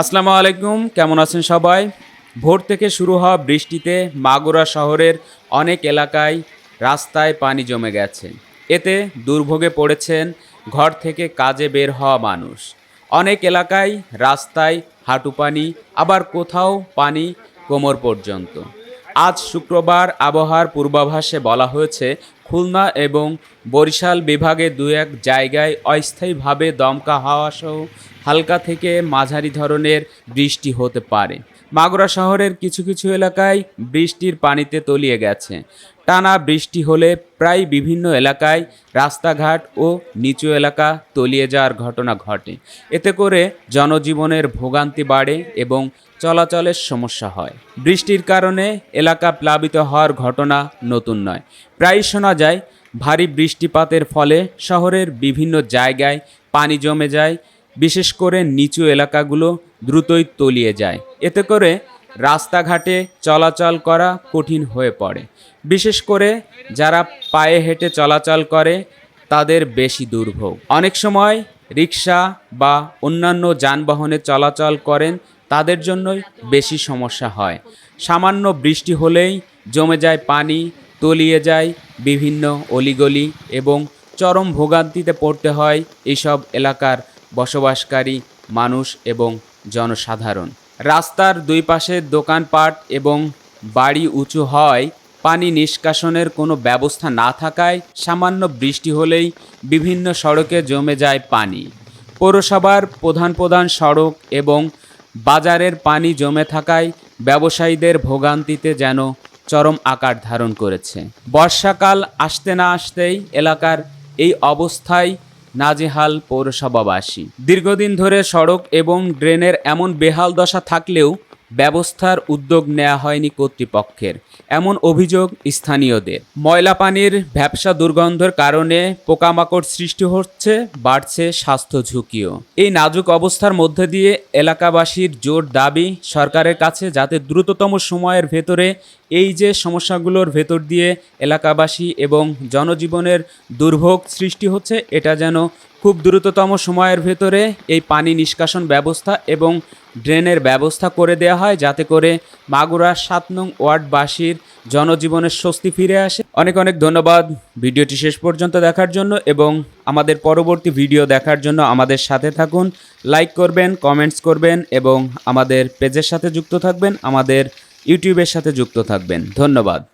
আসসালামু আলাইকুম, কেমন আছেন সবাই? ভোর থেকে শুরু হওয়া বৃষ্টিতে মাগুরা শহরের অনেক এলাকায় রাস্তায় পানি জমে গেছে। এতে দুর্ভোগে পড়েছেন ঘর থেকে কাজে বের হওয়া মানুষ। অনেক এলাকায় রাস্তায় হাঁটু পানি, আবার কোথাও পানি কোমর পর্যন্ত। আজ শুক্রবার আবহাওয়ার পূর্বাভাসে বলা হয়েছে, খুলনা এবং বরিশাল বিভাগে দু এক জায়গায় অস্থায়ীভাবে দমকা হাওয়া সহ হালকা থেকে মাঝারি ধরনের বৃষ্টি হতে পারে। মাগুরা শহরের কিছু কিছু এলাকায় বৃষ্টির পানিতে তলিয়ে গেছে। টানা বৃষ্টি হলে প্রায় বিভিন্ন এলাকায় রাস্তাঘাট ও নিচু এলাকা তলিয়ে যাওয়ার ঘটনা ঘটে। এতে করে জনজীবনের ভোগান্তি বাড়ে এবং চলাচলের সমস্যা হয়। বৃষ্টির কারণে এলাকা প্লাবিত হওয়ার ঘটনা নতুন নয়। প্রায় শোনা যায়, ভারী বৃষ্টিপাতের ফলে শহরের বিভিন্ন জায়গায় পানি জমে যায়, বিশেষ করে নিচু এলাকাগুলো দ্রুতই তলিয়ে যায়। এতে করে রাস্তাঘাটে চলাচল করা কঠিন হয়ে পড়ে। বিশেষ করে যারা পায়ে হেঁটে চলাচল করে, তাদের বেশি দুর্ভোগ। অনেক সময় রিক্সা বা অন্যান্য যানবাহনে চলাচল করেন, তাদের জন্যই বেশি সমস্যা হয়। সামান্য বৃষ্টি হলেই জমে যায় পানি, তলিয়ে যায় বিভিন্ন অলিগলি এবং চরম ভোগান্তিতে পড়তে হয় এইসব এলাকার বসবাসকারী মানুষ এবং জনসাধারণ। রাস্তার দুই পাশে দোকানপাট এবং বাড়ি উঁচু হয় পানি নিষ্কাশনের কোনো ব্যবস্থা না থাকায় সামান্য বৃষ্টি হলেই বিভিন্ন সড়কে জমে যায় পানি। পৌরসভার প্রধান প্রধান সড়ক এবং বাজারের পানি জমে থাকায় ব্যবসায়ীদের ভোগান্তিতে যেন চরম আকার ধারণ করেছে। বর্ষাকাল আসতে না আসতেই এলাকার এই অবস্থায় নাজেহাল পৌরসভাবাসী। দীর্ঘদিন ধরে সড়ক এবং ড্রেনের এমন বেহাল দশা থাকলেও ব্যবস্থার উদ্যোগ নেওয়া হয়নি কর্তৃপক্ষের। এমন অভিযোগ স্থানীয়দের। ময়লা পানির ব্যবসা দুর্গন্ধের কারণে পোকামাকড় সৃষ্টি হচ্ছে, বাড়ছে স্বাস্থ্য ঝুঁকিও। এই নাজুক অবস্থার মধ্যে দিয়ে এলাকাবাসীর জোর দাবি সরকারের কাছে যাতে দ্রুততম সময়ের ভেতরে এই যে সমস্যাগুলোর ভেতর দিয়ে এলাকাবাসী এবং জনজীবনের দুর্ভোগ সৃষ্টি হচ্ছে, এটা যেন খুব দ্রুততম সময়ের ভেতরে এই পানি নিষ্কাশন ব্যবস্থা এবং ড্রেনের ব্যবস্থা করে দেওয়া হয় যাতে করে মাগুরা সাত নং ওয়ার্ডবাসীর জনজীবনের স্বস্তি ফিরে আসে। অনেক অনেক ধন্যবাদ ভিডিওটি শেষ পর্যন্ত দেখার জন্য এবং আমাদের পরবর্তী ভিডিও দেখার জন্য আমাদের সাথে থাকুন। লাইক করবেন, কমেন্টস করবেন এবং আমাদের পেজের সাথে যুক্ত থাকবেন, আমাদের ইউটিউবের সাথে যুক্ত থাকবেন। ধন্যবাদ।